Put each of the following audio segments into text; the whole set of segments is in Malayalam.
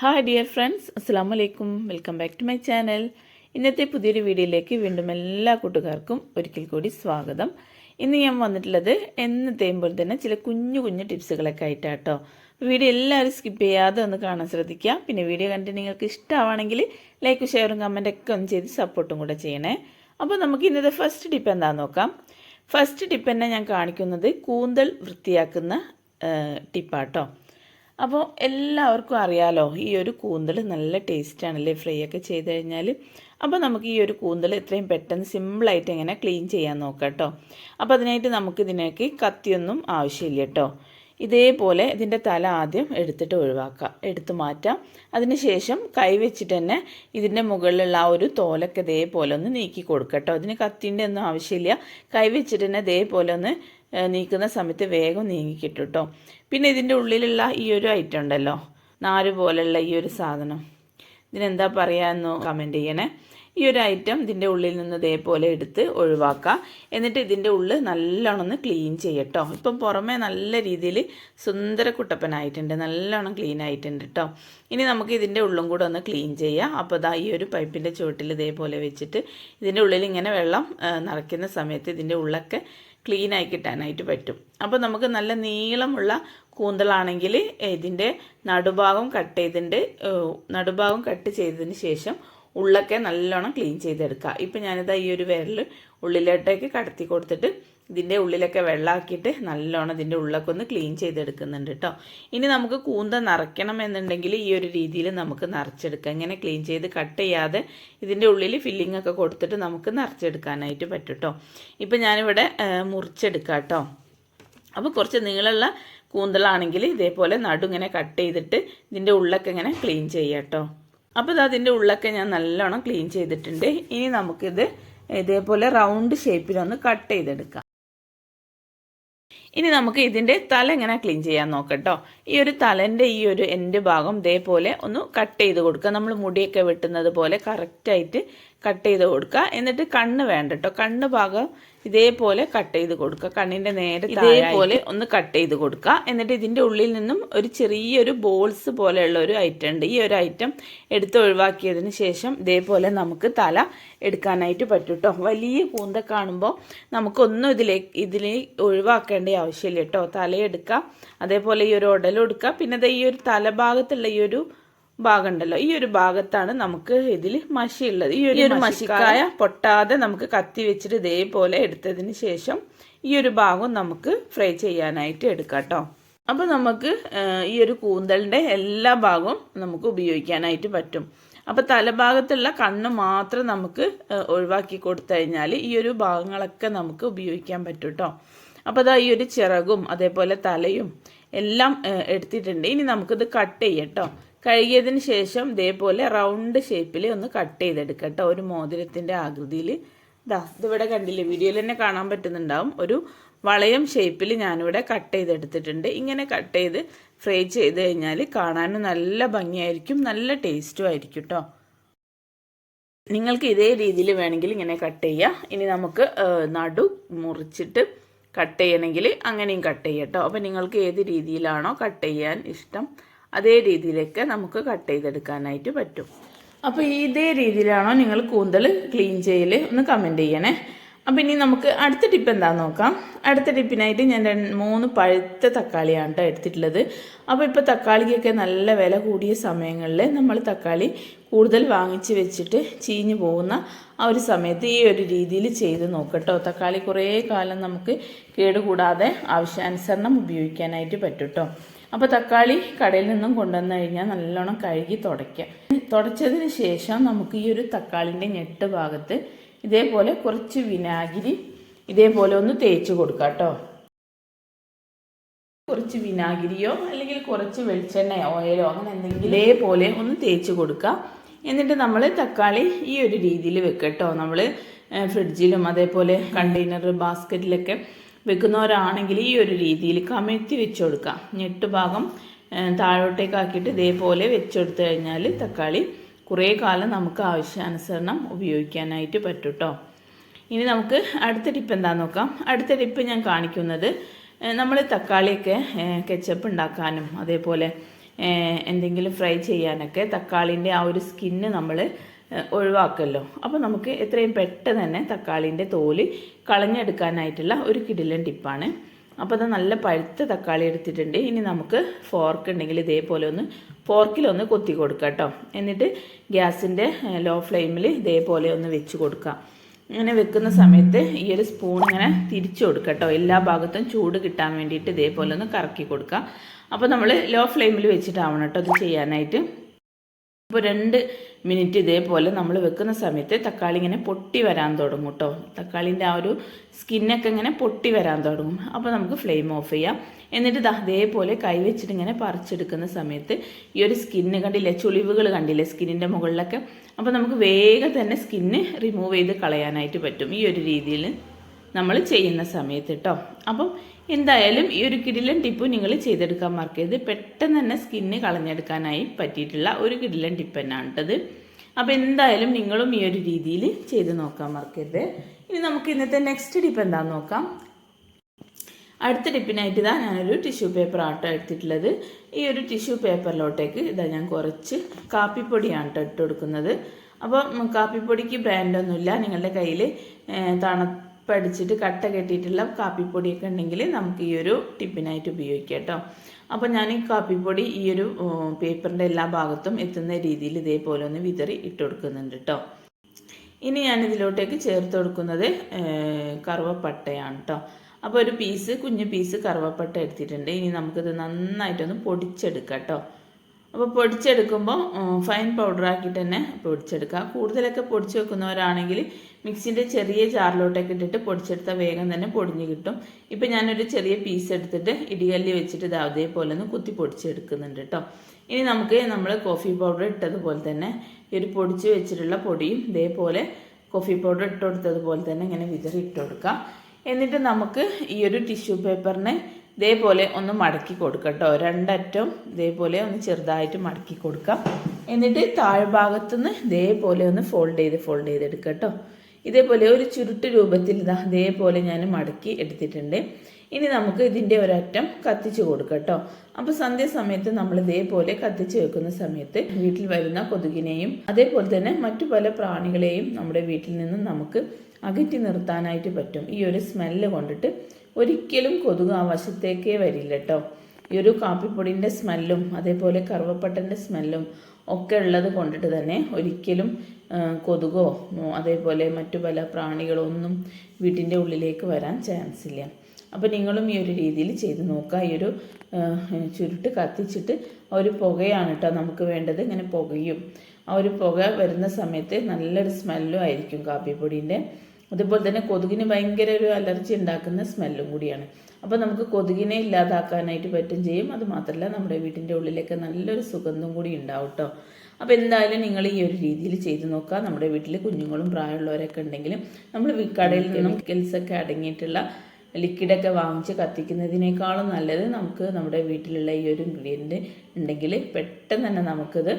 ഹായ് ഡിയർ ഫ്രണ്ട്സ് അസ്സാം വലൈക്കും welcome back to my channel ഇന്നത്തെ പുതിയൊരു വീഡിയോയിലേക്ക് വീണ്ടും എല്ലാ കൂട്ടുകാർക്കും ഒരിക്കൽ കൂടി സ്വാഗതം. ഇന്ന് ഞാൻ വന്നിട്ടുള്ളത് എന്നത്തെയും പോലെ തന്നെ ചില കുഞ്ഞു കുഞ്ഞു ടിപ്സുകളൊക്കെ ആയിട്ടാട്ടോ. വീഡിയോ എല്ലാവരും സ്കിപ്പ് ചെയ്യാതെ ഒന്ന് കാണാൻ ശ്രദ്ധിക്കുക. പിന്നെ വീഡിയോ കണ്ടിട്ട് നിങ്ങൾക്ക് ഇഷ്ടമാണെങ്കിൽ ലൈക്ക് ഷെയറും കമന്റൊക്കെ ഒന്ന് ചെയ്ത് സപ്പോർട്ടും കൂടെ ചെയ്യണേ. അപ്പോൾ നമുക്ക് ഇന്നത്തെ ഫസ്റ്റ് ടിപ്പ് എന്താണെന്ന് നോക്കാം. ഫസ്റ്റ് ടിപ്പ് തന്നെ ഞാൻ കാണിക്കുന്നത് കൂന്തൽ വൃത്തിയാക്കുന്ന ടിപ്പാട്ടോ അപ്പോൾ എല്ലാവർക്കും അറിയാലോ ഈ ഒരു കൂന്തൽ നല്ല ടേസ്റ്റാണല്ലേ ഫ്രൈ ഒക്കെ ചെയ്ത് കഴിഞ്ഞാൽ അപ്പോൾ നമുക്ക് ഈ ഒരു കൂന്തൽ എത്രയും പെട്ടെന്ന് സിമ്പിളായിട്ട് എങ്ങനെ ക്ലീൻ ചെയ്യാൻ നോക്കാം കേട്ടോ. അപ്പോൾ അതിനായിട്ട് നമുക്ക് ഇതിനേക്ക് കത്തിയൊന്നും ആവശ്യമില്ല കേട്ടോ. ഇതേപോലെ ഇതിന്റെ തല ആദ്യം എടുത്തിട്ട് ഒഴിവാക്കാം. എടുത്തു മാറ്റാം. അതിനുശേഷം കൈ വെച്ചിട്ട് തന്നെ ഇതിന്റെ മുകളിലുള്ള ആ ഒരു തോലൊക്കെ ഇതേപോലെ ഒന്ന് നീക്കി കൊടുക്കുക കേട്ടോ. അതിന് കത്തിന്റെ ഒന്നും ആവശ്യമില്ല. കൈ വെച്ചിട്ട് തന്നെ ഇതേപോലെ ഒന്ന് നീക്കുന്ന സമയത്ത് വേഗം നീങ്ങിക്കിട്ടും കേട്ടോ പിന്നെ ഇതിന്റെ ഉള്ളിലുള്ള ഈ ഒരു ഐറ്റം ഉണ്ടല്ലോ നാല് പോലെയുള്ള ഈ ഒരു സാധനം. ഇതിനെന്താ പറയാമെന്ന് കമന്റ് ചെയ്യണേ. ഈ ഒരു ഐറ്റം ഇതിന്റെ ഉള്ളിൽ നിന്ന് ഇതേപോലെ എടുത്ത് ഒഴിവാക്കുക എന്നിട്ട് ഇതിന്റെ ഉള്ളിൽ നല്ലോണം ക്ലീൻ ചെയ്യട്ടോ. ഇപ്പം പുറമേ നല്ല രീതിയിൽ സുന്ദര കുട്ടപ്പനായിട്ടുണ്ട് നല്ലോണം ക്ലീൻ ആയിട്ടുണ്ട് കേട്ടോ ഇനി നമുക്ക് ഇതിന്റെ ഉള്ളും കൂടെ ഒന്ന് ക്ലീൻ ചെയ്യാം. അപ്പോൾ ഇതാ ഈ ഒരു പൈപ്പിന്റെ ചുവട്ടിൽ ഇതേപോലെ വെച്ചിട്ട് ഇതിന്റെ ഉള്ളിൽ ഇങ്ങനെ വെള്ളം നിറയ്ക്കുന്ന സമയത്ത് ഇതിന്റെ ഉള്ളൊക്കെ ക്ലീൻ ആയി കിട്ടാനായിട്ട് പറ്റും. അപ്പോൾ നമുക്ക് നല്ല നീളമുള്ള കൂന്തലാണെങ്കിൽ ഇതിന്റെ നടുഭാഗം കട്ട് ചെയ്തിട്ട് നടുഭാഗം കട്ട് ചെയ്തതിന് ശേഷം ഉള്ളൊക്കെ നല്ലോണം ക്ലീൻ ചെയ്തെടുക്കുക. ഇപ്പം ഞാനിതാ ഈ ഒരു വിരൽ ഉള്ളിലോട്ടേക്ക് കടത്തി കൊടുത്തിട്ട് ഇതിന്റെ ഉള്ളിലൊക്കെ വെള്ളമാക്കിയിട്ട് നല്ലോണം ഇതിന്റെ ഉള്ളൊക്കെ ഒന്ന് ക്ലീൻ ചെയ്തെടുക്കുന്നുണ്ട് കേട്ടോ ഇനി നമുക്ക് കൂന്ത നിറയ്ക്കണം എന്നുണ്ടെങ്കിൽ ഈ ഒരു രീതിയിൽ നമുക്ക് നിറച്ചെടുക്കാം. ഇങ്ങനെ ക്ലീൻ ചെയ്ത് കട്ട് ചെയ്യാതെ ഇതിന്റെ ഉള്ളിൽ ഫില്ലിംഗ് ഒക്കെ കൊടുത്തിട്ട് നമുക്ക് നിറച്ചെടുക്കാനായിട്ട് പറ്റും കേട്ടോ ഇപ്പം ഞാനിവിടെ മുറിച്ചെടുക്കാം കേട്ടോ അപ്പോൾ കുറച്ച് നീളമുള്ള കൂന്തലാണെങ്കിൽ ഇതേപോലെ നടു ഇങ്ങനെ കട്ട് ചെയ്തിട്ട് ഇതിന്റെ ഉള്ളൊക്കെ ഇങ്ങനെ ക്ലീൻ ചെയ്യാം കേട്ടോ അപ്പോൾ ഇത് അതിന്റെ ഉള്ളൊക്കെ ഞാൻ നല്ലോണം ക്ലീൻ ചെയ്തിട്ടുണ്ട്. ഇനി നമുക്കിത് ഇതേപോലെ റൗണ്ട് ഷേപ്പിലൊന്ന് കട്ട് ചെയ്തെടുക്കാം. ഇനി നമുക്ക് ഇതിന്റെ തല എങ്ങനെ ക്ലീൻ ചെയ്യാൻ നോക്കട്ടോ. ഈ ഒരു തലന്റെ ഈ ഒരു എൻഡ് ഭാഗം ഇതേപോലെ ഒന്ന് കട്ട് ചെയ്ത് കൊടുക്കുക. നമ്മൾ മുടിയൊക്കെ വെട്ടുന്നത് പോലെ കറക്റ്റായിട്ട് കട്ട് ചെയ്ത് കൊടുക്കുക. എന്നിട്ട് കണ്ണ് വേണ്ട കേട്ടോ കണ്ണ് ഭാഗം ഇതേപോലെ കട്ട് ചെയ്ത് കൊടുക്കുക. കണ്ണിന്റെ നേരെ ഇതേപോലെ ഒന്ന് കട്ട് ചെയ്ത് കൊടുക്കുക. എന്നിട്ട് ഇതിന്റെ ഉള്ളിൽ നിന്നും ഒരു ചെറിയൊരു ബോൾസ് പോലെയുള്ള ഒരു ഐറ്റം ഉണ്ട്. ഈ ഒരു ഐറ്റം എടുത്ത് ഒഴിവാക്കിയതിന് ശേഷം ഇതേപോലെ നമുക്ക് തല എടുക്കാനായിട്ട് പറ്റും കേട്ടോ വലിയ കൂന്ത കാണുമ്പോൾ നമുക്കൊന്നും ഇതിലേക്ക് ഇതിൽ ഒഴിവാക്കേണ്ട ആവശ്യമില്ല കേട്ടോ തലയെടുക്കുക. അതേപോലെ ഈ ഒരു ഉടലും എടുക്കുക പിന്നെ ഈ ഒരു തലഭാഗത്തുള്ള ഈ ഒരു ഭാഗം ഉണ്ടല്ലോ ഈ ഒരു ഭാഗത്താണ് നമുക്ക് ഇതിൽ മഷിയുള്ളത്. ഈ ഒരു മഷിക്കായ പൊട്ടാതെ നമുക്ക് കത്തി വെച്ചിട്ട് ഇതേപോലെ എടുത്തതിന് ശേഷം ഈ ഒരു ഭാഗം നമുക്ക് ഫ്രൈ ചെയ്യാനായിട്ട് എടുക്കാം കേട്ടോ അപ്പോൾ നമുക്ക് ഈ ഒരു കൂന്തലിന്റെ എല്ലാ ഭാഗവും നമുക്ക് ഉപയോഗിക്കാനായിട്ട് പറ്റും. അപ്പോൾ തലഭാഗത്തുള്ള കണ്ണ് മാത്രം നമുക്ക് ഒഴിവാക്കി കൊടുത്തു കഴിഞ്ഞാൽ ഈ ഒരു ഭാഗങ്ങളൊക്കെ നമുക്ക് ഉപയോഗിക്കാൻ പറ്റും കേട്ടോ അപ്പോൾ അതാ ഈ ഒരു ചിറകും അതേപോലെ തലയും എല്ലാം എടുത്തിട്ടുണ്ട്. ഇനി നമുക്കിത് കട്ട് ചെയ്യട്ടോ കഴുകിയതിന് ശേഷം ഇതേപോലെ റൗണ്ട് ഷേപ്പിൽ ഒന്ന് കട്ട് ചെയ്തെടുക്കുക കേട്ടോ. ഒരു മോതിരത്തിന്റെ ആകൃതിയിൽ ഇതാ ഇതിവിടെ കണ്ടില്ലേ വീഡിയോയിൽ തന്നെ കാണാൻ പറ്റുന്നുണ്ടാവും. ഒരു വളയം ഷേപ്പിൽ ഞാനിവിടെ കട്ട് ചെയ്തെടുത്തിട്ടുണ്ട്. ഇങ്ങനെ കട്ട് ചെയ്ത് ഫ്രൈ ചെയ്ത് കഴിഞ്ഞാൽ കാണാനും നല്ല ഭംഗിയായിരിക്കും നല്ല ടേസ്റ്റും ആയിരിക്കും കേട്ടോ. നിങ്ങൾക്ക് ഇതേ രീതിയിൽ വേണമെങ്കിൽ ഇങ്ങനെ കട്ട് ചെയ്യാം. ഇനി നമുക്ക് നടു മുറിച്ചിട്ട് കട്ട് ചെയ്യണമെങ്കിൽ അങ്ങനെയും കട്ട് ചെയ്യാം കേട്ടോ. അപ്പോൾ നിങ്ങൾക്ക് ഏത് രീതിയിലാണോ കട്ട് ചെയ്യാൻ ഇഷ്ടം അതേ രീതിയിലൊക്കെ നമുക്ക് കട്ട് ചെയ്തെടുക്കാനായിട്ട് പറ്റും. അപ്പോൾ ഇതേ രീതിയിലാണോ നിങ്ങൾ കൂന്തൽ ക്ലീൻ ചെയ്യൽ ഒന്ന് കമന്റ് ചെയ്യണേ. അപ്പോൾ ഇനി നമുക്ക് അടുത്ത ടിപ്പ് എന്താണെന്ന് നോക്കാം. അടുത്ത ടിപ്പിനായിട്ട് ഞാൻ രണ്ട് മൂന്ന് പഴുത്ത തക്കാളിയാണ് കേട്ടോ എടുത്തിട്ടുള്ളത്. അപ്പോൾ ഇപ്പോൾ തക്കാളിക്കൊക്കെ നല്ല വില കൂടിയ സമയങ്ങളിൽ നമ്മൾ തക്കാളി കൂടുതൽ വാങ്ങിച്ച് വെച്ചിട്ട് ചീഞ്ഞു പോകുന്ന ആ ഒരു സമയത്ത് ഈ ഒരു രീതിയിൽ ചെയ്ത് നോക്കട്ടോ തക്കാളി കുറേ കാലം നമുക്ക് കേടുകൂടാതെ ആവശ്യാനുസരണം ഉപയോഗിക്കാനായിട്ട് പറ്റും കേട്ടോ അപ്പോൾ തക്കാളി കടയിൽ നിന്നും കൊണ്ടുവന്നു കഴിഞ്ഞാൽ നല്ലോണം കഴുകി തുടയ്ക്കാം തുടച്ചതിന് ശേഷം നമുക്ക് ഈ ഒരു തക്കാളിന്റെ ഞെട്ട് ഭാഗത്ത് ഇതേപോലെ കുറച്ച് വിനാഗിരി ഇതേപോലെ ഒന്ന് തേച്ച് കൊടുക്കുക കേട്ടോ. കുറച്ച് വിനാഗിരിയോ അല്ലെങ്കിൽ കുറച്ച് വെളിച്ചെണ്ണയോ ഓയിലോ അങ്ങനെ എന്തെങ്കിലും ഇതേപോലെ ഒന്ന് തേച്ച് കൊടുക്കുക എന്നിട്ട് നമ്മൾ തക്കാളി ഈ ഒരു രീതിയിൽ വെക്കട്ടോ നമ്മൾ ഫ്രിഡ്ജിലും അതേപോലെ കണ്ടെയ്നർ ബാസ്ക്കറ്റിലൊക്കെ വെക്കുന്നവരാണെങ്കിൽ ഈ ഒരു രീതിയിൽ കമഴ്ത്തി വെച്ച് കൊടുക്കാം ഞെട്ട് ഭാഗം താഴോട്ടേക്കാക്കിയിട്ട് ഇതേപോലെ വെച്ചെടുത്തു കഴിഞ്ഞാൽ തക്കാളി കുറേ കാലം നമുക്ക് ആവശ്യാനുസരണം ഉപയോഗിക്കാനായിട്ട് പറ്റും കേട്ടോ ഇനി നമുക്ക് അടുത്ത ടിപ്പ് എന്താണെന്ന് നോക്കാം. അടുത്ത ടിപ്പ് ഞാൻ കാണിക്കുന്നത് നമ്മൾ തക്കാളിയൊക്കെ കെച്ചപ്പ് ഉണ്ടാക്കാനും അതേപോലെ എന്തെങ്കിലും ഫ്രൈ ചെയ്യാനൊക്കെ തക്കാളിന്റെ ആ ഒരു സ്കിന്ന് നമ്മൾ ഒഴിവാക്കല്ലോ. അപ്പോൾ നമുക്ക് എത്രയും പെട്ടെന്ന് തന്നെ തക്കാളിന്റെ തോൽ കളഞ്ഞെടുക്കാനായിട്ടുള്ള ഒരു കിടിലൻ ടിപ്പാണ്. അപ്പോൾ അത് നല്ല പഴുത്ത തക്കാളി എടുത്തിട്ടുണ്ട്. ഇനി നമുക്ക് ഫോർക്ക് ഉണ്ടെങ്കിൽ ഇതേപോലെ ഒന്ന് ഫോർക്കിലൊന്ന് കൊത്തി കൊടുക്കുക കേട്ടോ എന്നിട്ട് ഗ്യാസിന്റെ ലോ ഫ്ലെയിമിൽ ഇതേപോലെ ഒന്ന് വെച്ച് കൊടുക്കുക ഇങ്ങനെ വെക്കുന്ന സമയത്ത് ഈ ഒരു സ്പൂൺ ഇങ്ങനെ തിരിച്ചു കൊടുക്കുക കേട്ടോ എല്ലാ ഭാഗത്തും ചൂട് കിട്ടാൻ വേണ്ടിയിട്ട് ഇതേപോലെ ഒന്ന് കറക്കി കൊടുക്കുക അപ്പോൾ നമ്മൾ ലോ ഫ്ലെയിമിൽ വെച്ചിട്ടാവണം കേട്ടോ അത് ചെയ്യാനായിട്ട്. ഇപ്പോൾ രണ്ട് മിനിറ്റ് ഇതേപോലെ നമ്മൾ വെക്കുന്ന സമയത്ത് തക്കാളി ഇങ്ങനെ പൊട്ടി വരാൻ തുടങ്ങും കേട്ടോ തക്കാളിന്റെ ആ ഒരു സ്കിന്നൊക്കെ ഇങ്ങനെ പൊട്ടി വരാൻ തുടങ്ങും. അപ്പോൾ നമുക്ക് ഫ്ലെയിം ഓഫ് ചെയ്യാം. എന്നിട്ട് ദാ ഇതേപോലെ കൈ വെച്ചിട്ട് ഇങ്ങനെ പറിച്ചെടുക്കുന്ന സമയത്ത് ഈ ഒരു സ്കിന്ന് കണ്ടില്ലേ ചുളിവുകൾ കണ്ടില്ലേ സ്കിന്നിന്റെ മുകളിലൊക്കെ? അപ്പോൾ നമുക്ക് വേഗം തന്നെ സ്കിന്ന് റിമൂവ് ചെയ്ത് കളയാനായിട്ട് പറ്റും ഈ ഒരു രീതിയിൽ നമ്മൾ ചെയ്യുന്ന സമയത്ത് കേട്ടോ അപ്പം എന്തായാലും ഈ ഒരു കിടിലൻ ടിപ്പ് നിങ്ങൾ ചെയ്തെടുക്കാൻ മറക്കരുത്. പെട്ടെന്ന് തന്നെ സ്കിന്ന് കളഞ്ഞെടുക്കാനായി പറ്റിയിട്ടുള്ള ഒരു കിടിലൻ ടിപ്പ് തന്നെയാണ് കേട്ടത് അപ്പോൾ എന്തായാലും നിങ്ങളും ഈ ഒരു രീതിയിൽ ചെയ്ത് നോക്കാൻ മറക്കരുത്. ഇനി നമുക്ക് ഇന്നത്തെ നെക്സ്റ്റ് ടിപ്പ് എന്താണെന്ന് നോക്കാം. അടുത്ത ടിപ്പിനായിട്ട് ഇതാ ഞാനൊരു ടിഷ്യൂ പേപ്പർ ആട്ടോ എടുത്തിട്ടുള്ളത്. ഈ ഒരു ടിഷ്യൂ പേപ്പറിലോട്ടേക്ക് ഇതാ ഞാൻ കുറച്ച് കാപ്പിപ്പൊടിയാണ് കേട്ടോ ഇട്ട് കൊടുക്കുന്നത്. അപ്പോൾ കാപ്പിപ്പൊടിക്ക് ബ്രാൻഡൊന്നുമില്ല നിങ്ങളുടെ കയ്യിൽ തണുപ്പടിച്ചിട്ട് കട്ട കെട്ടിയിട്ടുള്ള കാപ്പിപ്പൊടിയൊക്കെ ഉണ്ടെങ്കിൽ നമുക്ക് ഈ ഒരു ടിപ്പിനായിട്ട് ഉപയോഗിക്കാം കേട്ടോ. അപ്പോൾ ഞാൻ ഈ കാപ്പിപ്പൊടി ഈ ഒരു പേപ്പറിന്റെ എല്ലാ ഭാഗത്തും എത്തുന്ന രീതിയിൽ ഇതേപോലെ ഒന്ന് വിതറി ഇട്ട് കൊടുക്കുന്നുണ്ട് കേട്ടോ. ഇനി ഞാൻ ഇതിലോട്ടേക്ക് ചേർത്ത് കൊടുക്കുന്നത് കറുവപ്പട്ടയാണ് കേട്ടോ. അപ്പോൾ ഒരു പീസ് കുഞ്ഞു പീസ് കറുവപ്പട്ട എടുത്തിട്ടുണ്ട്. ഇനി നമുക്കിത് നന്നായിട്ടൊന്ന് പൊടിച്ചെടുക്കാം കേട്ടോ. അപ്പോൾ പൊടിച്ചെടുക്കുമ്പോൾ ഫൈൻ പൗഡർ ആക്കിയിട്ട് തന്നെ പൊടിച്ചെടുക്കുക. കൂടുതലൊക്കെ പൊടിച്ച് വെക്കുന്നവരാണെങ്കിൽ മിക്സിന്റെ ചെറിയ ജാറിലോട്ടൊക്കെ ഇട്ടിട്ട് പൊടിച്ചെടുത്താൽ വേഗം തന്നെ പൊടിഞ്ഞ് കിട്ടും. ഇപ്പം ഞാനൊരു ചെറിയ പീസ് എടുത്തിട്ട് ഇടികല്ലി വെച്ചിട്ട് ഇത് അതേപോലെ ഒന്ന് കുത്തി പൊടിച്ചെടുക്കുന്നുണ്ട് കേട്ടോ ഇനി നമുക്ക് നമ്മൾ കോഫി പൗഡർ ഇട്ടതുപോലെ തന്നെ ഈ ഒരു പൊടിച്ച് വെച്ചിട്ടുള്ള പൊടിയും ഇതേപോലെ കോഫി പൗഡർ ഇട്ട് കൊടുത്തതുപോലെ തന്നെ ഇങ്ങനെ വിതറി ഇട്ട് കൊടുക്കുക എന്നിട്ട് നമുക്ക് ഈ ഒരു ടിഷ്യൂ പേപ്പറിനെ ഇതേപോലെ ഒന്ന് മടക്കി കൊടുക്കാം കേട്ടോ. രണ്ടറ്റം ഇതേപോലെ ഒന്ന് ചെറുതായിട്ട് മടക്കി കൊടുക്കാം. എന്നിട്ട് താഴ്ഭാഗത്തുനിന്ന് ഇതേപോലെ ഒന്ന് ഫോൾഡ് ചെയ്ത് ഫോൾഡ് ചെയ്തെടുക്കാം കേട്ടോ. ഇതേപോലെ ഒരു ചുരുട്ട് രൂപത്തിൽ ഇതാ ഇതേപോലെ ഞാൻ മടക്കി എടുത്തിട്ടുണ്ട്. ഇനി നമുക്ക് ഇതിന്റെ ഒരറ്റം കത്തിച്ച് കൊടുക്കാം കേട്ടോ. അപ്പോൾ സന്ധ്യാസമയത്ത് നമ്മൾ ഇതേപോലെ കത്തിച്ച് വെക്കുന്ന സമയത്ത് വീട്ടിൽ വരുന്ന കൊതുകിനെയും അതേപോലെ തന്നെ മറ്റു പല പ്രാണികളെയും നമ്മുടെ വീട്ടിൽ നിന്നും നമുക്ക് അകറ്റി നിർത്താനായിട്ട് പറ്റും. ഈ ഒരു സ്മെല്ല് കൊണ്ടിട്ട് ഒരിക്കലും കൊതുക് ആ വശത്തേക്കേ വരില്ല കേട്ടോ ഈ ഒരു കാപ്പിപ്പൊടിന്റെ സ്മെല്ലും അതേപോലെ കറുവപ്പട്ടന്റെ സ്മെല്ലും ഒക്കെ ഉള്ളത് കൊണ്ടിട്ട് തന്നെ ഒരിക്കലും കൊതുകോ അതേപോലെ മറ്റു പല പ്രാണികളോ ഒന്നും വീട്ടിന്റെ ഉള്ളിലേക്ക് വരാൻ ചാൻസ് ഇല്ല. അപ്പോൾ നിങ്ങളും ഈ ഒരു രീതിയിൽ ചെയ്ത് നോക്കുക. ഈ ഒരു ചുരുട്ട് കത്തിച്ചിട്ട് ഒരു പുകയാണ് കേട്ടോ നമുക്ക് വേണ്ടത്. ഇങ്ങനെ പുകയും. ആ ഒരു പുക വരുന്ന സമയത്ത് നല്ലൊരു സ്മെല്ലും ആയിരിക്കും കാപ്പിപ്പൊടീന്റെ അതുപോലെ തന്നെ കൊതുകിന് ഭയങ്കര ഒരു അലർജി ഉണ്ടാക്കുന്ന സ്മെല്ലും കൂടിയാണ്. അപ്പോൾ നമുക്ക് കൊതുകിനെ ഇല്ലാതാക്കാനായിട്ട് പറ്റും ചെയ്യും. അത് മാത്രമല്ല നമ്മുടെ വീട്ടിന്റെ ഉള്ളിലേക്ക് നല്ലൊരു സുഗന്ധം കൂടി ഉണ്ടാവും കേട്ടോ അപ്പോൾ എന്തായാലും നിങ്ങൾ ഈ ഒരു രീതിയിൽ ചെയ്ത് നോക്കുക. നമ്മുടെ വീട്ടിൽ കുഞ്ഞുങ്ങളും പ്രായമുള്ളവരൊക്കെ ഉണ്ടെങ്കിലും നമ്മൾ കടയിൽ നിന്നും കെൽസൊക്കെ അടങ്ങിയിട്ടുള്ള ലിക്വിഡൊക്കെ വാങ്ങിച്ച് കത്തിക്കുന്നതിനേക്കാളും നല്ലത് നമുക്ക് നമ്മുടെ വീട്ടിലുള്ള ഈ ഒരു ഇൻഗ്രീഡിയന്റ് ഉണ്ടെങ്കിൽ പെട്ടെന്ന് തന്നെ നമുക്കിത്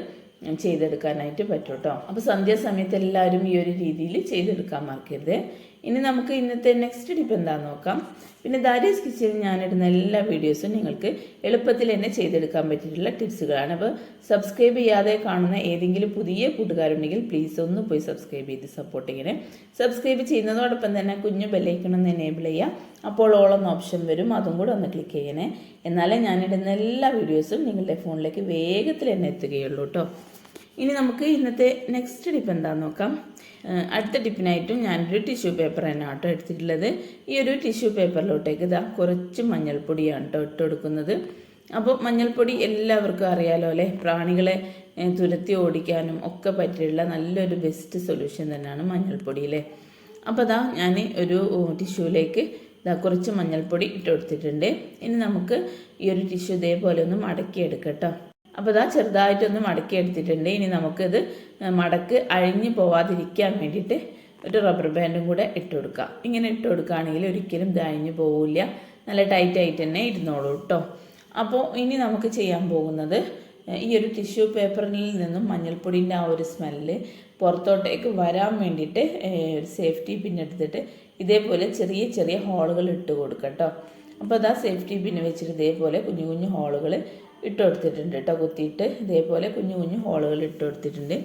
ചെയ്തെടുക്കാനായിട്ട് പറ്റും കേട്ടോ അപ്പോൾ സന്ധ്യാസമയത്ത് എല്ലാവരും ഈ ഒരു രീതിയിൽ ചെയ്തെടുക്കാൻ മറക്കരുത്. ഇനി നമുക്ക് ഇന്നത്തെ നെക്സ്റ്റ് ടിപ്പ് എന്താണെന്ന് നോക്കാം. പിന്നെ ദാരീസ് കിച്ചണിൽ ഞാനിടുന്ന എല്ലാ വീഡിയോസും നിങ്ങൾക്ക് എളുപ്പത്തിൽ തന്നെ ചെയ്തെടുക്കാൻ പറ്റിയിട്ടുള്ള ടിപ്സുകളാണ് അപ്പോൾ സബ്സ്ക്രൈബ് ചെയ്യാതെ കാണുന്ന ഏതെങ്കിലും പുതിയ കൂട്ടുകാരുണ്ടെങ്കിൽ പ്ലീസ് ഒന്ന് പോയി സബ്സ്ക്രൈബ് ചെയ്ത് സപ്പോർട്ട് ചെയ്യണേ. സബ്സ്ക്രൈബ് ചെയ്യുന്നതോടൊപ്പം തന്നെ കുഞ്ഞു ബെല്ലൈക്കണം ഒന്ന് എനേബിൾ ചെയ്യുക. അപ്പോൾ ഓളെന്ന ഓപ്ഷൻ വരും. അതും കൂടെ ഒന്ന് ക്ലിക്ക് ചെയ്യണേ. എന്നാലേ ഞാനിടുന്ന എല്ലാ വീഡിയോസും നിങ്ങളുടെ ഫോണിലേക്ക് വേഗത്തിൽ തന്നെ എത്തുകയുള്ളൂ കേട്ടോ ഇനി നമുക്ക് ഇന്നത്തെ നെക്സ്റ്റ് ടിപ്പ് എന്താണെന്ന് നോക്കാം. അടുത്ത ടിപ്പിനായിട്ടും ഞാനൊരു ടിഷ്യൂ പേപ്പർ തന്നെ കേട്ടോ എടുത്തിട്ടുള്ളത്. ഈ ഒരു ടിഷ്യൂ പേപ്പറിലോട്ടേക്ക് ഇതാ കുറച്ച് മഞ്ഞൾപ്പൊടിയാണ് കേട്ടോ ഇട്ട് കൊടുക്കുന്നത്. അപ്പോൾ മഞ്ഞൾപ്പൊടി എല്ലാവർക്കും അറിയാലോ അല്ലേ? പ്രാണികളെ തുരത്തി ഓടിക്കാനും ഒക്കെ പറ്റിയുള്ള നല്ലൊരു ബെസ്റ്റ് സൊല്യൂഷൻ തന്നെയാണ് മഞ്ഞൾപ്പൊടി അല്ലേ? അപ്പോൾ അതാ ഞാൻ ഒരു ടിഷ്യൂലേക്ക് ഇതാ കുറച്ച് മഞ്ഞൾപ്പൊടി ഇട്ട് കൊടുത്തിട്ടുണ്ട്. ഇനി നമുക്ക് ഈ ഒരു ടിഷ്യൂ ഇതേപോലെ ഒന്ന് മടക്കി എടുക്കാം കേട്ടോ അപ്പോൾ ഇതാ ചെറുതായിട്ടൊന്ന് മടക്കി എടുത്തിട്ടുണ്ട്. ഇനി നമുക്കിത് മടക്ക് അഴിഞ്ഞു പോവാതിരിക്കാൻ വേണ്ടിയിട്ട് ഒരു റബ്ബർ ബാൻഡും കൂടെ ഇട്ട് കൊടുക്കാം. ഇങ്ങനെ ഇട്ട് കൊടുക്കുകയാണെങ്കിൽ ഒരിക്കലും ഇത് അഴിഞ്ഞു പോവില്ല. നല്ല ടൈറ്റ് ആയിട്ട് തന്നെ ഇരുന്നോളൂ കേട്ടോ അപ്പോൾ ഇനി നമുക്ക് ചെയ്യാൻ പോകുന്നത് ഈ ഒരു ടിഷ്യൂ പേപ്പറിൽ നിന്നും മഞ്ഞൾപ്പൊടിന്റെ ആ ഒരു സ്മെല്ല് പുറത്തോട്ടേക്ക് വരാൻ വേണ്ടിയിട്ട് ഒരു സേഫ്റ്റി പിൻ എടുത്തിട്ട് ഇതേപോലെ ചെറിയ ചെറിയ ഹോളുകൾ ഇട്ട് കൊടുക്കാം കേട്ടോ അപ്പോൾ അതാ സേഫ്റ്റി പിൻ വെച്ചിട്ട് ഇതേപോലെ കുഞ്ഞു കുഞ്ഞു ഹോളുകൾ ഇട്ട് കൊടുത്തിട്ടുണ്ട് കേട്ടോ കുത്തിയിട്ട്. ഇതേപോലെ കുഞ്ഞു കുഞ്ഞു ഹോളുകൾ ഇട്ട് കൊടുത്തിട്ടുണ്ട്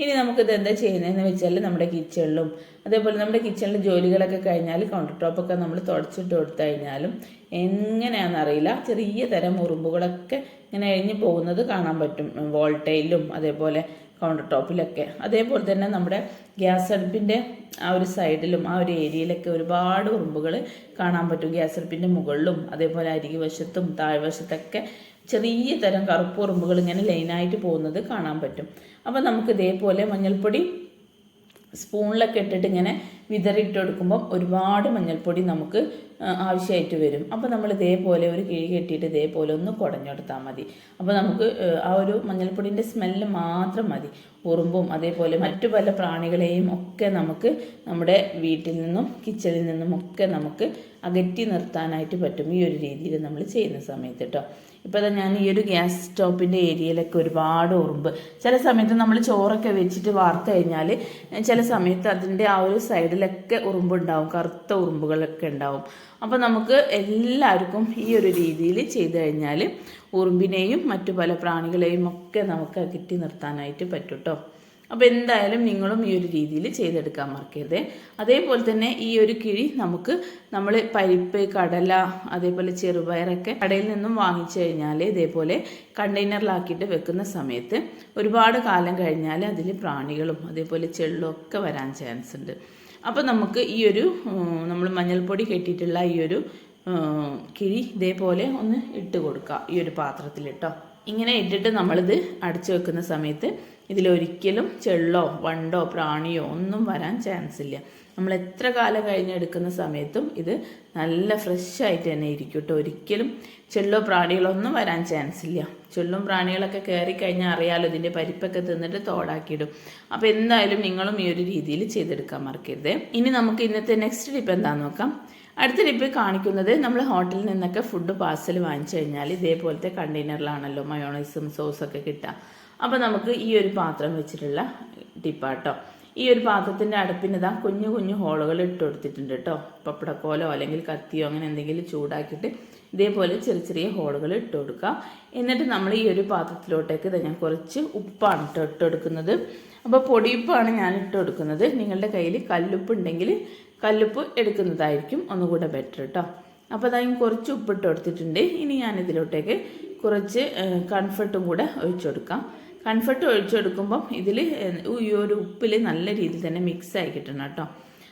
ഇനി നമുക്കിത് എന്താ ചെയ്യുന്നതെന്ന് വെച്ചാൽ നമ്മുടെ കിച്ചണിലും അതേപോലെ നമ്മുടെ കിച്ചണിലെ ജോലികളൊക്കെ കഴിഞ്ഞാൽ കൗണ്ടർ ടോപ്പൊക്കെ നമ്മൾ തുടച്ചിട്ട് കൊടുത്തു കഴിഞ്ഞാലും എങ്ങനെയാണെന്നറിയില്ല ചെറിയ തരം ഉറുമ്പുകളൊക്കെ ഇങ്ങനെ അഴിഞ്ഞു പോകുന്നത് കാണാൻ പറ്റും. വോൾട്ടയിലും അതേപോലെ കൗണ്ടർ ടോപ്പിലൊക്കെ അതേപോലെ തന്നെ നമ്മുടെ ഗ്യാസ് അടുപ്പിന്റെ ആ ഒരു സൈഡിലും ആ ഒരു ഏരിയയിലൊക്കെ ഒരുപാട് ഉറുമ്പുകൾ കാണാൻ പറ്റും. ഗ്യാസ് അടുപ്പിന്റെ മുകളിലും അതേപോലെ അരികി വശത്തും താഴ്വശത്തൊക്കെ ചെറിയ തരം കറുപ്പ് ഉറുമ്പുകൾ ഇങ്ങനെ ലൈനായിട്ട് പോകുന്നത് കാണാൻ പറ്റും. അപ്പോൾ നമുക്ക് ഇതേപോലെ മഞ്ഞൾപ്പൊടി സ്പൂണിലൊക്കെ ഇട്ടിട്ട് ഇങ്ങനെ വിതറിയിട്ട് കൊടുക്കുമ്പോൾ ഒരുപാട് മഞ്ഞൾപ്പൊടി നമുക്ക് ആവശ്യമായിട്ട് വരും. അപ്പോൾ നമ്മൾ ഇതേപോലെ ഒരു കിഴി കെട്ടിയിട്ട് ഇതേപോലെ ഒന്ന് കുടഞ്ഞെടുത്താൽ മതി. അപ്പോൾ നമുക്ക് ആ ഒരു മഞ്ഞൾപ്പൊടിന്റെ സ്മെല്ല് മാത്രം മതി. ഉറുമ്പും അതേപോലെ മറ്റു പല പ്രാണികളെയും ഒക്കെ നമുക്ക് നമ്മുടെ വീട്ടിൽ നിന്നും കിച്ചണിൽ നിന്നും ഒക്കെ നമുക്ക് അകറ്റി നിർത്താനായിട്ട് പറ്റും ഈ ഒരു രീതിയിൽ നമ്മൾ ചെയ്യുന്ന സമയത്ത് കേട്ടോ ഇപ്പോൾ ഞാൻ ഈ ഒരു ഗ്യാസ് സ്റ്റോപ്പിന്റെ ഏരിയയിലൊക്കെ ഒരുപാട് ഉറുമ്പ്. ചില സമയത്ത് നമ്മൾ ചോറൊക്കെ വെച്ചിട്ട് വാർത്ത് കഴിഞ്ഞാൽ ചില സമയത്ത് അതിന്റെ ആ ഒരു സൈഡിലൊക്കെ ഉറുമ്പുണ്ടാവും കറുത്ത ഉറുമ്പുകളൊക്കെ ഉണ്ടാവും. അപ്പോൾ നമുക്ക് എല്ലാവർക്കും ഈ ഒരു രീതിയിൽ ചെയ്തു കഴിഞ്ഞാൽ ഉറുമ്പിനെയും മറ്റു പല പ്രാണികളെയും ഒക്കെ നമുക്ക് കിട്ടി നിർത്താനായിട്ട് പറ്റും കേട്ടോ അപ്പോൾ എന്തായാലും നിങ്ങളും ഈ ഒരു രീതിയിൽ ചെയ്തെടുക്കാൻ മറക്കരുത്. അതേപോലെ തന്നെ ഈ ഒരു കിഴി നമുക്ക് നമ്മൾ പരിപ്പ് കടല അതേപോലെ ചെറുപയറൊക്കെ കടയിൽ നിന്നും വാങ്ങിച്ചു കഴിഞ്ഞാൽ ഇതേപോലെ കണ്ടെയ്നറിലാക്കിയിട്ട് വെക്കുന്ന സമയത്ത് ഒരുപാട് കാലം കഴിഞ്ഞാൽ അതിൽ പ്രാണികളും അതേപോലെ ചെള്ളും ഒക്കെ വരാൻ ചാൻസ് ഉണ്ട്. അപ്പോൾ നമുക്ക് ഈ ഒരു നമ്മൾ മഞ്ഞൾപ്പൊടി കെട്ടിയിട്ടുള്ള ഈ ഒരു കിഴി ഇതേപോലെ ഒന്ന് ഇട്ട് കൊടുക്കുക ഈ ഒരു പാത്രത്തിൽ കേട്ടോ ഇങ്ങനെ ഇട്ടിട്ട് നമ്മളിത് അടച്ചു വെക്കുന്ന സമയത്ത് ഇതിലൊരിക്കലും ചെള്ളോ വണ്ടോ പ്രാണിയോ ഒന്നും വരാൻ ചാൻസ് ഇല്ല. നമ്മൾ എത്ര കാലം കഴിഞ്ഞെടുക്കുന്ന സമയത്തും ഇത് നല്ല ഫ്രഷ് ആയിട്ട് തന്നെ ഇരിക്കും കേട്ടോ. ഒരിക്കലും ചെള്ളോ പ്രാണികളോ ഒന്നും വരാൻ ചാൻസ് ഇല്ല. ചെള്ളും പ്രാണികളൊക്കെ കയറി കഴിഞ്ഞാൽ അറിയാലോ ഇതിന്റെ പരിപ്പൊക്കെ തിന്നിട്ട് തോടാക്കിയിടും. അപ്പോൾ എന്തായാലും നിങ്ങളും ഈ ഒരു രീതിയിൽ ചെയ്തെടുക്കാൻ മറക്കരുത്. ഇനി നമുക്ക് ഇന്നത്തെ നെക്സ്റ്റ് ടിപ്പ് എന്താണെന്ന് നോക്കാം. അടുത്ത ടിപ്പ് കാണിക്കുന്നത് നമ്മൾ ഹോട്ടലിൽ നിന്നൊക്കെ ഫുഡ് പാർസൽ വാങ്ങിച്ചു കഴിഞ്ഞാൽ ഇതേപോലത്തെ കണ്ടെയ്നറിലാണല്ലോ മയോണൈസും സോസൊക്കെ കിട്ടുക. അപ്പോൾ നമുക്ക് ഈ ഒരു പാത്രം വെച്ചിട്ടുള്ള ടിപ്പാട്ടോ ഈ ഒരു പാത്രത്തിന്റെ അടുപ്പിന് ഇതാ കുഞ്ഞു കുഞ്ഞു ഹോളുകൾ ഇട്ട് കൊടുത്തിട്ടുണ്ട് കേട്ടോ പപ്പടക്കോലോ അല്ലെങ്കിൽ കത്തിയോ അങ്ങനെ എന്തെങ്കിലും ചൂടാക്കിയിട്ട് ഇതേപോലെ ചെറിയ ചെറിയ ഹോളുകൾ ഇട്ട് കൊടുക്കുക. എന്നിട്ട് നമ്മൾ ഈ ഒരു പാത്രത്തിലോട്ടേക്ക് ഇത് ഞാൻ കുറച്ച് ഉപ്പാണ് കേട്ടോ ഇട്ട് കൊടുക്കുന്നത്. അപ്പോൾ പൊടിയുപ്പാണ് ഞാൻ ഇട്ട് കൊടുക്കുന്നത്. നിങ്ങളുടെ കയ്യിൽ കല്ലുപ്പ് ഉണ്ടെങ്കിൽ കല്ലുപ്പ് എടുക്കുന്നതായിരിക്കും ഒന്നുകൂടെ ബെറ്റർ കേട്ടോ അപ്പോൾ അതായത് കുറച്ച് ഉപ്പിട്ട് കൊടുത്തിട്ടുണ്ട്. ഇനി ഞാൻ ഇതിലോട്ടേക്ക് കുറച്ച് കൺഫർട്ടും കൂടെ ഒഴിച്ചു കൊടുക്കാം. കൺഫർട്ട് ഒഴിച്ചു കൊടുക്കുമ്പം ഇതിൽ ഈ ഒരു ഉപ്പിൽ നല്ല രീതിയിൽ തന്നെ മിക്സ് ആയി കിട്ടണം കേട്ടോ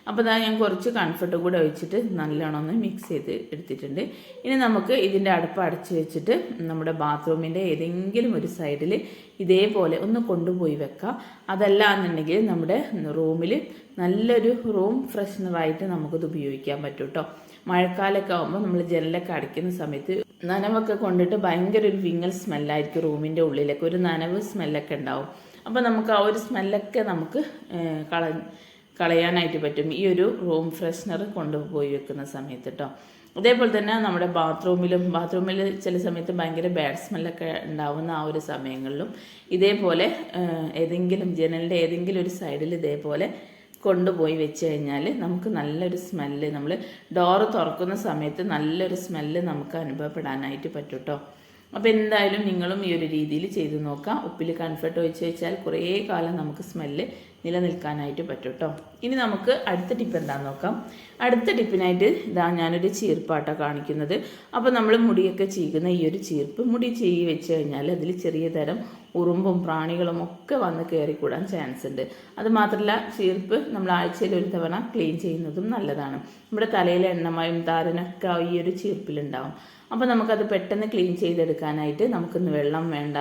അപ്പോൾ ഇതാ ഞാൻ കുറച്ച് കൺഫർട്ട് കൂടെ ഒഴിച്ചിട്ട് നല്ലോണം ഒന്ന് മിക്സ് ചെയ്ത് എടുത്തിട്ടുണ്ട്. ഇനി നമുക്ക് ഇതിന്റെ അടുപ്പ് അടച്ച് വെച്ചിട്ട് നമ്മുടെ ബാത്റൂമിന്റെ ഏതെങ്കിലും ഒരു സൈഡിൽ ഇതേപോലെ ഒന്ന് കൊണ്ടുപോയി വെക്കാം. അതല്ല എന്നുണ്ടെങ്കിൽ നമ്മുടെ റൂമിൽ നല്ലൊരു റൂം ഫ്രഷ്നറായിട്ട് നമുക്കിത് ഉപയോഗിക്കാൻ പറ്റും കേട്ടോ മഴക്കാലമൊക്കെ ആകുമ്പോൾ നമ്മൾ ജനലൊക്കെ അടയ്ക്കുന്ന സമയത്ത് നനവൊക്കെ കൊണ്ടിട്ട് ഭയങ്കര ഒരു വിങ്ങൽ സ്മെല്ലായിരിക്കും റൂമിന്റെ ഉള്ളിലൊക്കെ. ഒരു നനവ് സ്മെല്ലൊക്കെ ഉണ്ടാവും. അപ്പോൾ നമുക്ക് ആ ഒരു സ്മെല്ലൊക്കെ നമുക്ക് കള കളയാനായിട്ട് പറ്റും. ഈ ഒരു റൂം ഫ്രഷ്നർ കൊണ്ടുപോയി വെക്കുന്ന സമയത്ത് കേട്ടോ അതേപോലെ തന്നെ നമ്മുടെ ബാത്റൂമിലും ബാത്റൂമിൽ ചില സമയത്ത് ഭയങ്കര ബാഡ് സ്മെല്ലൊക്കെ ഉണ്ടാവുന്ന ആ ഒരു സമയങ്ങളിലും ഇതേപോലെ ഏതെങ്കിലും ജനലിന്റെ ഏതെങ്കിലും ഒരു സൈഡിൽ ഇതേപോലെ കൊണ്ടുപോയി വെച്ച് കഴിഞ്ഞാൽ നമുക്ക് നല്ലൊരു സ്മെല്ല് നമ്മൾ ഡോറ് തുറക്കുന്ന സമയത്ത് നല്ലൊരു സ്മെല്ല് നമുക്ക് അനുഭവപ്പെടാനായിട്ട് പറ്റും കേട്ടോ അപ്പോൾ എന്തായാലും നിങ്ങളും ഈ ഒരു രീതിയിൽ ചെയ്തു നോക്കാം. ഉപ്പിൽ കൺഫർട്ട് ഒഴിച്ച് വെച്ചാൽ കുറേ കാലം നമുക്ക് സ്മെല്ല് നിലനിൽക്കാനായിട്ട് പറ്റും കേട്ടോ ഇനി നമുക്ക് അടുത്ത ടിപ്പ് എന്താണെന്ന് നോക്കാം. അടുത്ത ടിപ്പിനായിട്ട് ഇതാ ഞാനൊരു ചീർപ്പാട്ടോ കാണിക്കുന്നത്. അപ്പോൾ നമ്മൾ മുടിയൊക്കെ ചീകുന്ന ഈ ഒരു ചീർപ്പ് മുടി ചീകി വെച്ച് കഴിഞ്ഞാൽ അതിൽ ചെറിയ തരം ഉറുമ്പും പ്രാണികളും ഒക്കെ വന്ന് കയറിക്കൂടാൻ ചാൻസ് ഉണ്ട് അത് മാത്രമല്ല ചീർപ്പ് നമ്മൾ ആഴ്ചയിൽ ഒരു തവണ ക്ലീൻ ചെയ്യുന്നതും നല്ലതാണ്. നമ്മുടെ തലയിലെ എണ്ണമയം താരനൊക്കെ ഈ ഒരു ചീർപ്പിലുണ്ടാവും. അപ്പോൾ നമുക്കത് പെട്ടെന്ന് ക്ലീൻ ചെയ്തെടുക്കാനായിട്ട് നമുക്കിന്ന് വെള്ളം വേണ്ട.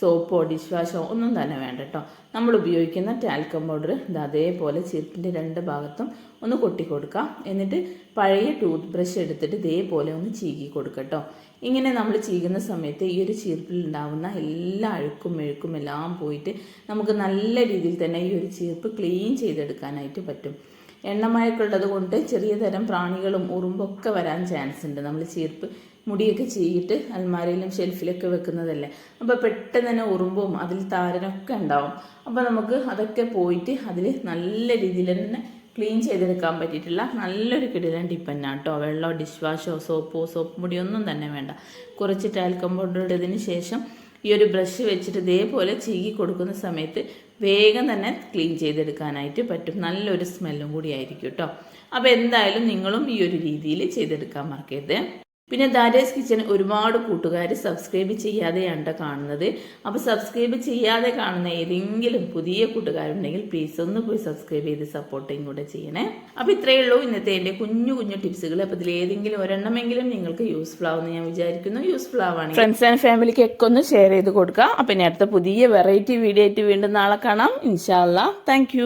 സോപ്പോ ഡിഷ് വാഷോ ഒന്നും തന്നെ വേണ്ട കേട്ടോ. നമ്മൾ ഉപയോഗിക്കുന്ന ടാൽക്കം പൗഡർ ഇത് അതേപോലെ ചെരുപ്പിന്റെ രണ്ട് ഭാഗത്തും ഒന്ന് കൊട്ടി കൊടുക്കാം. എന്നിട്ട് പഴയ ടൂത്ത് ബ്രഷ് എടുത്തിട്ട് ഇതേപോലെ ഒന്ന് ചീകി കൊടുക്കട്ടോ ഇങ്ങനെ നമ്മൾ ചീകുന്ന സമയത്ത് ഈ ഒരു ചീർപ്പിൽ ഉണ്ടാവുന്ന എല്ലാ അഴുക്കും മെഴുക്കും എല്ലാം പോയിട്ട് നമുക്ക് നല്ല രീതിയിൽ തന്നെ ഈ ഒരു ചീർപ്പ് ക്ലീൻ ചെയ്തെടുക്കാനായിട്ട് പറ്റും. എണ്ണമയൊക്കെ ഉള്ളത് കൊണ്ട് ചെറിയ തരം പ്രാണികളും ഉറുമ്പൊക്കെ വരാൻ ചാൻസ് ഉണ്ട്. നമ്മൾ ചീർപ്പ് മുടിയൊക്കെ ചെയ്തിട്ട് അൽമാരയിലും ഷെൽഫിലൊക്കെ വെക്കുന്നതല്ലേ. അപ്പോൾ പെട്ടെന്ന് തന്നെ ഉറുമ്പും അതിൽ താരനൊക്കെ ഉണ്ടാവും. അപ്പോൾ നമുക്ക് അതൊക്കെ പോയിട്ട് അതിൽ നല്ല രീതിയിൽ തന്നെ ക്ലീൻ ചെയ്തെടുക്കാൻ പറ്റിയിട്ടുള്ള നല്ലൊരു കിടിലൻ ടിപ്പന്ന കേട്ടോ വെള്ളമോ ഡിഷ് വാഷോ സോപ്പോ സോപ്പ് മുടിയൊന്നും തന്നെ വേണ്ട. കുറച്ച് ടാൽക്കം പൗഡർ ഇട്ടതിന് ശേഷം ഈ ഒരു ബ്രഷ് വെച്ചിട്ട് ഇതേപോലെ ചീകി കൊടുക്കുന്ന സമയത്ത് വേഗം തന്നെ ക്ലീൻ ചെയ്തെടുക്കാനായിട്ട് പറ്റും. നല്ലൊരു സ്മെല്ലും കൂടി ആയിരിക്കും കേട്ടോ അപ്പോൾ എന്തായാലും നിങ്ങളും ഈ ഒരു രീതിയിൽ ചെയ്തെടുക്കാൻ മറക്കരുത്. പിന്നെ ദാരേസ് കിച്ചൺ ഒരുപാട് കൂട്ടുകാർ സബ്സ്ക്രൈബ് ചെയ്യാതെയാണ് കാണുന്നത്. അപ്പോൾ സബ്സ്ക്രൈബ് ചെയ്യാതെ കാണുന്ന ഏതെങ്കിലും പുതിയ കൂട്ടുകാരുണ്ടെങ്കിൽ പ്ലീസ് ഒന്ന് പോയി സബ്സ്ക്രൈബ് ചെയ്ത് സപ്പോർട്ടിങ് കൂടെ ചെയ്യണേ. അപ്പോൾ ഇത്രയേ ഉള്ളൂ ഇന്നത്തെ എന്റെ കുഞ്ഞു കുഞ്ഞു ടിപ്സുകൾ അപ്പോൾ ഇതിലേതെങ്കിലും ഒരെണ്ണമെങ്കിലും നിങ്ങൾക്ക് യൂസ്ഫുൾ ആവുമെന്ന് ഞാൻ വിചാരിക്കുന്നു. യൂസ്ഫുൾ ആവാണ് ഫ്രണ്ട്സ് ആൻഡ് ഫാമിലിക്ക് ഒക്കെ ഒന്ന് ഷെയർ ചെയ്ത് കൊടുക്കുക അപ്പോൾ ഇനി അടുത്ത പുതിയ വെറൈറ്റി വീഡിയോ ആയിട്ട് വീണ്ടും നാളെ കാണാം. ഇൻഷാല്ല താങ്ക്